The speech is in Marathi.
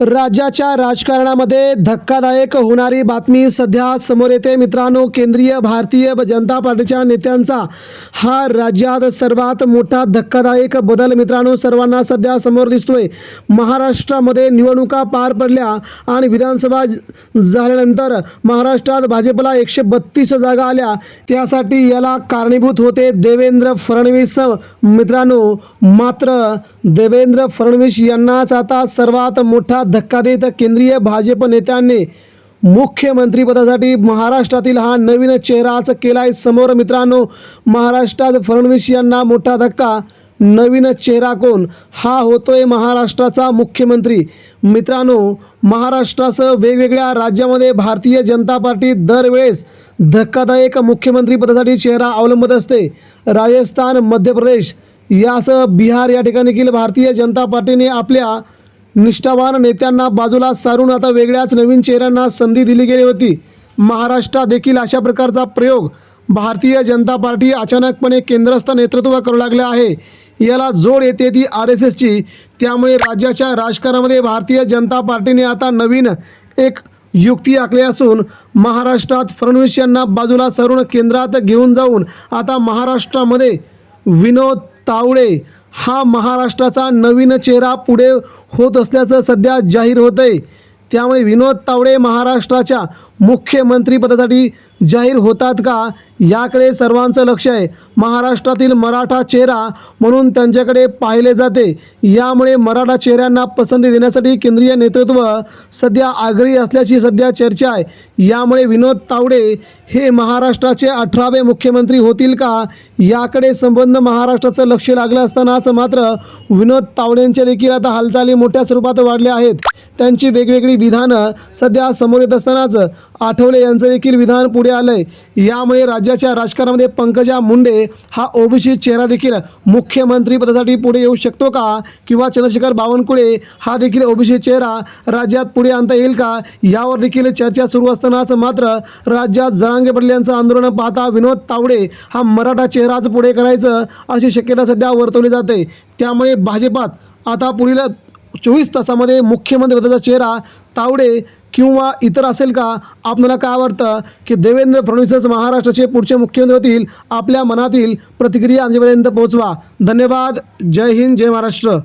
राज्याच्या राजकारणामध्ये धक्कादायक होणारी बातमी सध्या समोर येते. मित्रांनो केंद्रीय भारतीय जनता पार्टीच्या नेत्यांचा हा राज्यात सर्वात मोठा धक्कादायक बदल मित्रांनो सर्वांना सध्या समोर दिसतोय. महाराष्ट्रामध्ये निवडणुका पार पडल्या आणि विधानसभा झाल्यानंतर महाराष्ट्रात भाजपला एकशे बत्तीस जागा आल्या. त्यासाठी याला कारणीभूत होते देवेंद्र फडणवीस. मित्रांनो मात्र देवेंद्र फडणवीस यांनाच आता सर्वात मोठा धक्का देत केंद्रीय भाजप नेत्यांनी मुख्यमंत्रीपदासाठी महाराष्ट्रातील हा नवीन चेहराच केलाय समोर. मित्रांनो महाराष्ट्रात फडणवीस यांना मोठा धक्का. नवीन चेहरा कोण? हा होतोय महाराष्ट्राचा मुख्यमंत्री. मित्रांनो महाराष्ट्रासह वेगवेगळ्या राज्यामध्ये भारतीय जनता पार्टी दरवेळेस धक्कादायक मुख्यमंत्रीपदासाठी चेहरा अवलंबत असते. राजस्थान मध्य प्रदेश यासह बिहार या ठिकाणी देखील भारतीय जनता पार्टीने आपल्या निष्ठावान नेत्यांना बाजूला सारून आता वेगळ्याच नवीन चेहऱ्यांना संधी दिली गेली होती. महाराष्ट्रात देखील अशा प्रकारचा प्रयोग भारतीय जनता पार्टी अचानकपणे केंद्रस्थ नेतृत्व करू लागले आहे. याला जोड येते ती आर एस एसची. त्यामुळे राज्याच्या राजकारणामध्ये भारतीय जनता पार्टीने आता नवीन एक युक्ती आखली असून महाराष्ट्रात फडणवीस यांना बाजूला सारून केंद्रात घेऊन जाऊन आता महाराष्ट्रामध्ये विनोद तावडे हा महाराष्ट्राचा नवीन चेहरा पुढे होत असल्याचं सध्या जाहीर होत आहे त्यामुळे विनोद तावडे महाराष्ट्राच्या मुख्यमंत्रीपदासाठी जाहीर होतात का? याकडे सर्वांचं लक्ष आहे. महाराष्ट्रातील मराठा चेहरा म्हणून त्यांच्याकडे पाहिले जाते. यामुळे मराठा चेहऱ्यांना पसंती देण्यासाठी केंद्रीय नेतृत्व सध्या आग्रही असल्याची सध्या चर्चा आहे. यामुळे विनोद तावडे हे महाराष्ट्राचे अठरावे मुख्यमंत्री होतील का? याकडे संबंध महाराष्ट्राचं लक्ष लागलं असतानाच मात्र विनोद तावडेंच्या देखील आता हालचाली मोठ्या स्वरूपात वाढल्या आहेत. त्यांची वेगवेगळी विधानं सध्या समोर येत असतानाच आठवले यांचं देखील विधान पुढे आलंय. यामुळे राज्याच्या राजकारणामध्ये पंकजा मुंडे हा ओबीसी चेहरा देखील मुख्यमंत्री पदासाठी पुढे येऊ शकतो का? किंवा चंद्रशेखर बावनकुळे हा देखील ओबीसी चेहरा राज्यात पुढे आणता येईल का? यावर देखील चर्चा सुरू असतानाच मात्र राज्यात जरांगे पडल्यांचं यांचं आंदोलन पाहता विनोद तावडे हा मराठा चेहराच पुढे करायचं अशी शक्यता सध्या वर्तवली जाते. त्यामुळे भाजपात आता पुढील चोवीस तासामध्ये मुख्यमंत्री पदाचा चेहरा तावडे किंवा इतर असेल का? आपल्याला काय वाटतं की देवेंद्र फडणवीसच महाराष्ट्राचे पुढचे मुख्यमंत्री होतील आपल्या मनातील प्रतिक्रिया आमच्यापर्यंत पोहोचवा. धन्यवाद. जय हिंद जय महाराष्ट्र.